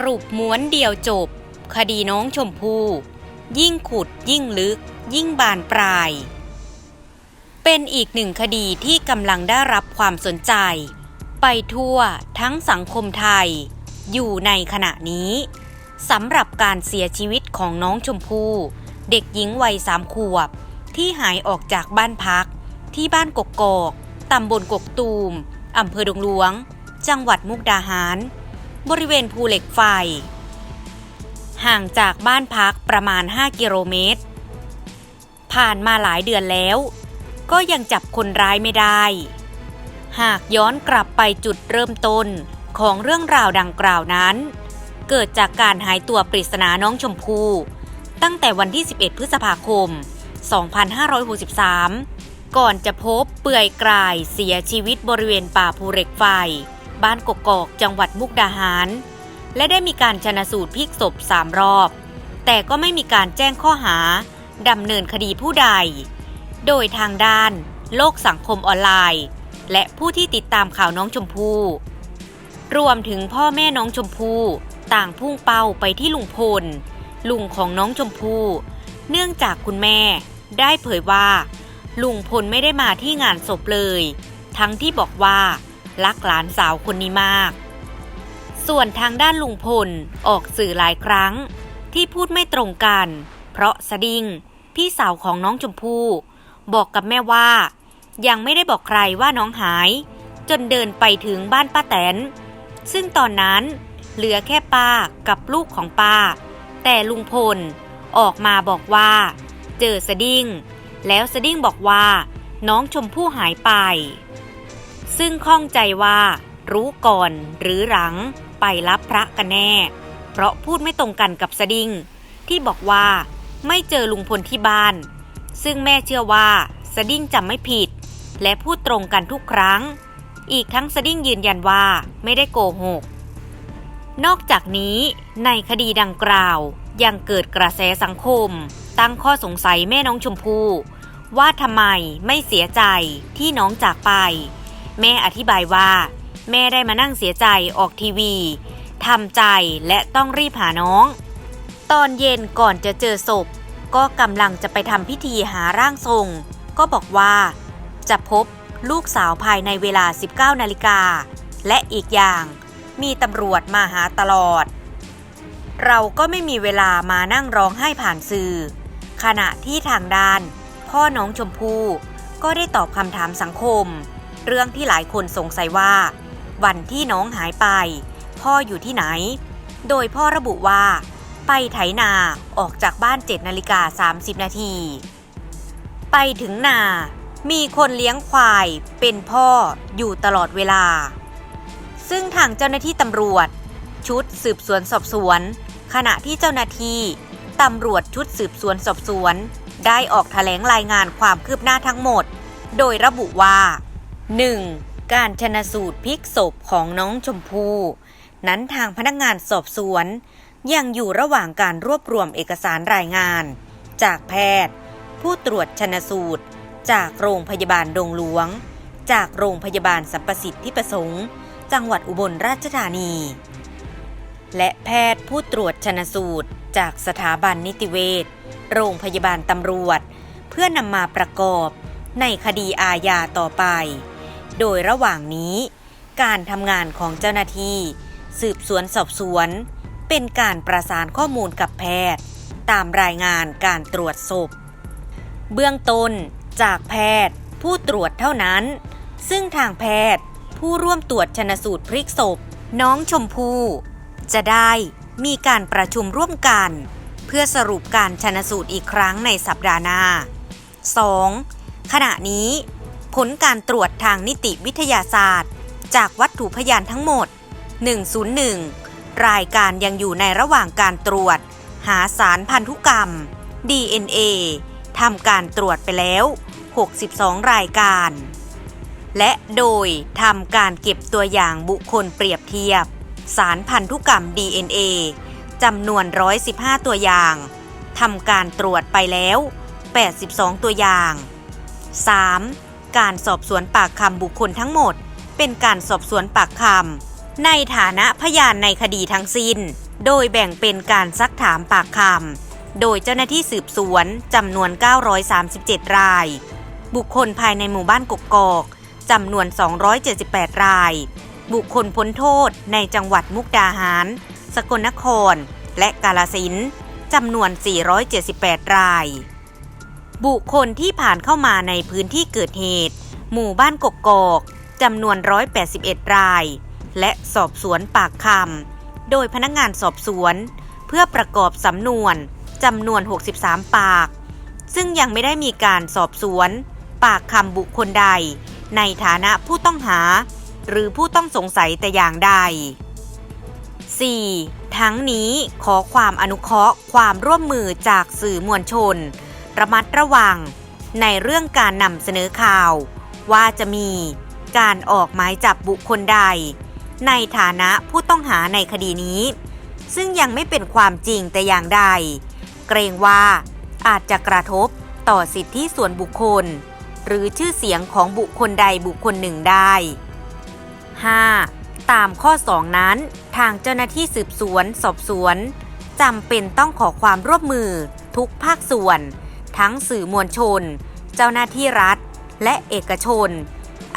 สรุปม้วนเดียวจบ คดีน้องชมพู่ ยิ่งขุดยิ่งลึก ยิ่งบานปลาย เป็นอีกหนึ่งคดีที่กำลังได้รับความสนใจ ไปทั่วทั้งสังคมไทย อยู่ในขณะนี้สำหรับการเสียชีวิตของน้องชมพู่ เด็กหญิงวัยสามขวบ ที่หายออกจากบ้านพัก ที่บ้านกกอกตำบลกกตูมอำเภอดงหลวง จังหวัดมุกดาหาร บริเวณภูเหล็กไฟ ห่างจากบ้านพักประมาณ 5 กิโลเมตร ผ่านมาหลายเดือนแล้ว ก็ยังจับคนร้ายไม่ได้ หากย้อนกลับไปจุดเริ่มต้นของเรื่องราวดังกล่าวนั้น เกิดจากการหายตัวปริศนาน้องชมพู่ตั้งแต่วันที่ 11 พฤษภาคม 2563 ก่อนจะพบเปื่อยกลายเสียชีวิตบริเวณป่าภูเหล็กไฟ บ้านกกอกจังหวัดมุกดาหาร และได้มีการชนะสูตรพลิกศพสามรอบ แต่ก็ไม่มีการแจ้งข้อหาดำเนินคดีผู้ใด โดยทางด้าน โลกสังคมออนไลน์ และผู้ที่ติดตามข่าวน้องชมพู่รวมถึงพ่อแม่น้องชมพู่ต่างพุ่งเป้าไปที่ลุงพล ลุงของน้องชมพู่เนื่องจากคุณแม่ได้เผยว่า ลุงพลไม่ได้มาที่งานศพเลย ทั้งที่บอกว่า รักหลานสาวคนนี้มาก ส่วนทางด้านลุงพลออกสื่อหลายครั้ง ที่พูดไม่ตรงกัน เพราะสดิ้งพี่สาวของน้องชมพู่บอกกับแม่ว่า ยังไม่ได้บอกใครว่าน้องหาย จนเดินไปถึงบ้านป้าแตน ซึ่งตอนนั้นเหลือแค่ป้ากับลูกของป้า แต่ลุงพลออกมาบอกว่า เจอสดิ้ง แล้วสดิ้งบอกว่า น้องชมพู่หายไป ซึ่งข้องใจว่ารู้ก่อนหรือหลังไปรับพระกันแน่ เพราะพูดไม่ตรงกันกับสดิ้งที่บอกว่าไม่เจอลุงพลที่บ้าน ซึ่งแม่เชื่อว่าสดิ้งจำไม่ผิด และพูดตรงกันทุกครั้ง อีกทั้งสดิ้งยืนยันว่าไม่ได้โกหก นอกจากนี้ในคดีดังกล่าว ยังเกิดกระแสสังคม ตั้งข้อสงสัยแม่น้องชมพู่ว่าทำไมไม่เสียใจที่น้องจากไป แม่อธิบายว่า แม่ได้มานั่งเสียใจออกทีวีทำใจและต้องรีบหาน้อง ตอนเย็นก่อนจะเจอศพ ก็กำลังจะไปทำพิธีหาร่างทรง ก็บอกว่า จะพบลูกสาวภายในเวลา 19 นาฬิกา และอีกอย่างมีตำรวจมาหาตลอด เราก็ไม่มีเวลามานั่งร้องไห้ผ่านสื่อ ขณะที่ทางด้าน พ่อน้องชมพู่ก็ได้ตอบคำถามสังคม เรื่องที่หลายคนสงสัยว่า วันที่น้องหายไป พ่ออยู่ที่ไหน โดยพ่อระบุว่า ไปไถนาออกจากบ้าน7นาฬิกา30 นาที ไปถึงนา มีคนเลี้ยงควายเป็นพ่ออยู่ตลอดเวลา ซึ่งทางเจ้าหน้าที่ตำรวจ ชุดสืบสวนสอบสวน ขณะที่เจ้าหน้าที่ตำรวจชุดสืบสวนสอบสวน ได้ออกแถลงรายงานความคืบหน้าทั้งหมด โดยระบุว่า 1. การชนะสูตรพลิกศพของน้องชมพู่นั้นทางพนักงานสอบสวน ยังอยู่ระหว่างการรวบรวมเอกสารรายงาน จากแพทย์ ผู้ตรวจชนะสูตร จากโรงพยาบาลดงหลวง จากโรงพยาบาลสัมปสิทธิประสงค์ จังหวัดอุบลราชธานี และแพทย์ผู้ตรวจชนะสูตร จากสถาบันนิติเวชโรงพยาบาลตำรวจ เพื่อนำมาประกอบในคดีอาญาต่อไป โดยระหว่างนี้ การทำงานของเจ้าหน้าที่ สืบสวนสอบสวน เป็นการประสานข้อมูลกับแพทย์ ตามรายงานการตรวจศพ เบื้องต้นจากแพทย์ ผู้ตรวจเท่านั้น ซึ่งทางแพทย์ ผู้ร่วมตรวจชนสูตรพลิกศพ น้องชมพู่จะได้มีการประชุมร่วมกัน เพื่อสรุปการชนสูตรอีกครั้งในสัปดาห์หน้า 2. ขณะนี้ ผลการตรวจทางนิติวิทยาศาสตร์ จากวัตถุพยานทั้งหมด 101 รายการยังอยู่ในระหว่างการตรวจ หาสารพันธุกรรม DNA ทำการตรวจไปแล้ว 62 รายการ และโดยทำการเก็บตัวอย่างบุคคลเปรียบเทียบ สารพันธุกรรม DNA จำนวน 115 ตัวอย่างทำการตรวจไปแล้ว 82 ตัวอย่าง 3. การสอบสวนปากคำบุคคลทั้งหมด เป็นการสอบสวนปากคำในฐานะพยานในคดีทั้งสิ้น โดยแบ่งเป็นการซักถามปากคำโดยเจ้าหน้าที่สืบสวนจำนวน 937 ราย บุคคลภายในหมู่บ้านกกอกจำนวน 278 ราย บุคคลพ้นโทษในจังหวัดมุกดาหาร สกลนคร และกาลสินจำนวน 478 ราย บุคคลที่ผ่านเข้ามาในพื้นที่เกิดเหตุ หมู่บ้านกกอกจำนวน 181 ราย และสอบสวนปากคำโดยพนักงานสอบสวน เพื่อประกอบสำนวนจำนวน 63 ปาก ซึ่งยังไม่ได้มีการสอบสวน ปากคำบุคคลใด ในฐานะผู้ต้องหา หรือผู้ต้องสงสัยแต่อย่างใด 4. ทั้งนี้ขอความอนุเคราะห์ความร่วมมือจากสื่อมวลชน ระมัดระวัง ในเรื่องการนำเสนอข่าว ว่าจะมีการออกหมายจับบุคคลใด ในฐานะผู้ต้องหาในคดีนี้ ซึ่งยังไม่เป็นความจริงแต่อย่างใด เกรงว่าอาจจะกระทบต่อสิทธิส่วนบุคคล หรือชื่อเสียงของบุคคลใดบุคคลหนึ่งได้ 5. ตามข้อ 2 นั้น ทางเจ้าหน้าที่สืบสวน สอบสวนจำเป็นต้องขอความร่วมมือทุกภาคส่วน ทั้งสื่อมวลชน เจ้าหน้าที่รัฐ และเอกชน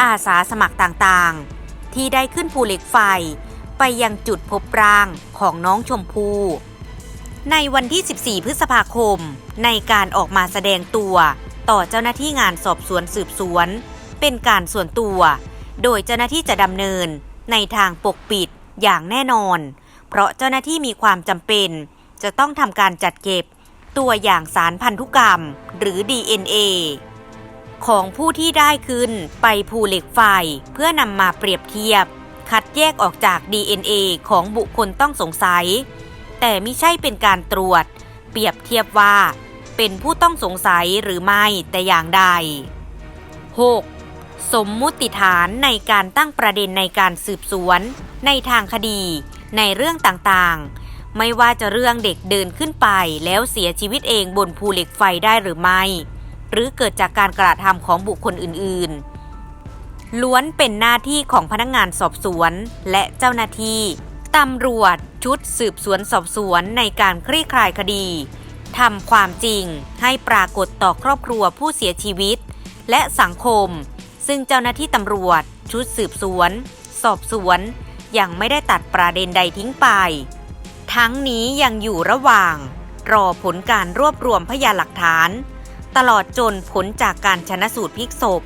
อาสาสมัครต่างๆ ที่ได้ขึ้นภูเหล็กไฟ ไปยังจุดพบร่างของน้องชมพู่ในวันที่ 14 พฤษภาคม ในการออกมาแสดงตัวต่อเจ้าหน้าที่งานสอบสวนสืบสวน เป็นการส่วนตัว โดยเจ้าหน้าที่จะดำเนินในทางปกปิดอย่างแน่นอน เพราะเจ้าหน้าที่มีความจำเป็น จะต้องทำการจัดเก็บ ตัวอย่างสารพันธุกรรม หรือ DNA ของผู้ที่ได้ขึ้นไปภูเหล็กไฟเพื่อนำมาเปรียบเทียบ คัดแยกออกจาก DNA ของบุคคลต้องสงสัย แต่ไม่ใช่เป็นการตรวจ เปรียบเทียบว่า เป็นผู้ต้องสงสัยหรือไม่แต่อย่างใด 6. สมมุติฐานในการตั้งประเด็นในการสืบสวน ในทางคดี ในเรื่องต่างๆ ไม่ว่าจะเรื่องเด็กเดินขึ้นไปแล้วเสียชีวิตเองบนภูเหล็กไฟได้หรือไม่ หรือเกิดจากการกระทำของบุคคลอื่นๆ ล้วนเป็นหน้าที่ของพนักงงานสอบสวนและเจ้าหน้าที่ตำรวจชุดสืบสวนสอบสวนในการคลี่คลายคดีทำความจริงให้ปรากฏต่อครอบครัวผู้เสียชีวิต และสังคม ซึ่งเจ้าหน้าที่ตำรวจชุดสืบสวน สอบสวน ยังไม่ได้ตัดประเด็นใดทิ้งไป ทั้งนี้ยังอยู่ระหว่าง รอผลการรวบรวมพยานหลักฐาน ตลอดจนผลจากการชนะสูตรพลิกศพ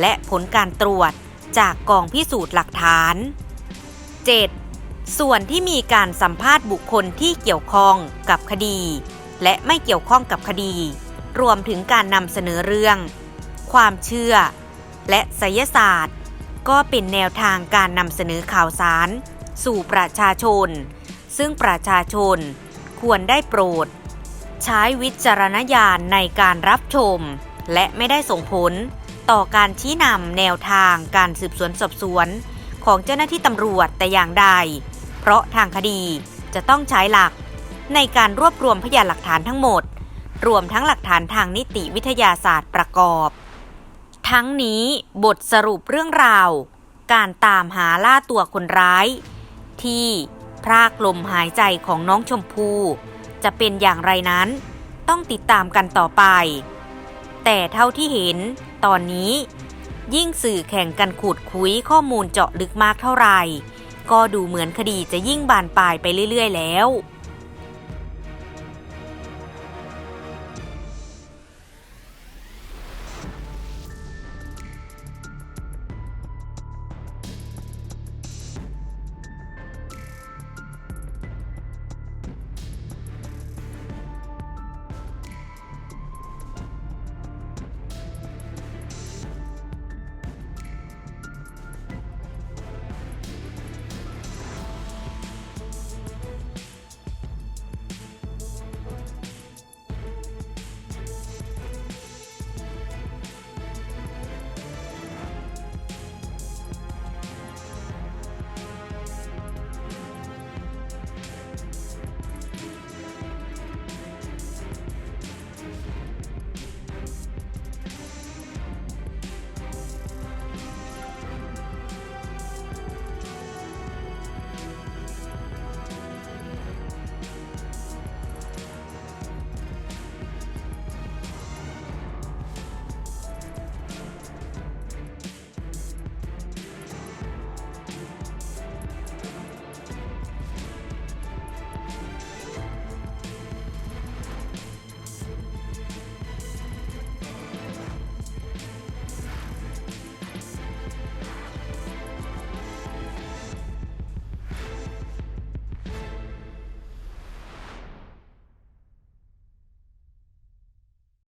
และผลการตรวจจากกองพิสูจน์หลักฐาน 7. ส่วนที่มีการสัมภาษณ์บุคคลที่เกี่ยวข้องกับคดี และไม่เกี่ยวข้องกับคดี รวมถึงการนำเสนอเรื่อง ความเชื่อ และไสยศาสตร์ ก็เป็นแนวทางการนำเสนอข่าวสาร สู่ประชาชน ซึ่งประชาชน ควรได้โปรด ใช้วิจารณญาณในการรับชม และไม่ได้ส่งผล ต่อการชี้นำแนวทางการสืบสวนสอบสวน ของเจ้าหน้าที่ตำรวจแต่อย่างใด เพราะทางคดีจะต้องใช้หลัก ในการรวบรวมพยานหลักฐานทั้งหมด รวมทั้งหลักฐานทางนิติวิทยาศาสตร์ประกอบ ทั้งนี้บทสรุปเรื่องราว การตามหาล่าตัวคนร้าย ที่ พรากลมหายใจของน้องชมพู่ จะเป็นอย่างไรนั้น ต้องติดตามกันต่อไป แต่เท่าที่เห็นตอนนี้ ยิ่งสื่อแข่งกันขุดคุยข้อมูลเจาะลึกมากเท่าไหร่ ก็ดูเหมือนคดีจะยิ่งบานปลายไปเรื่อย ๆ แล้ว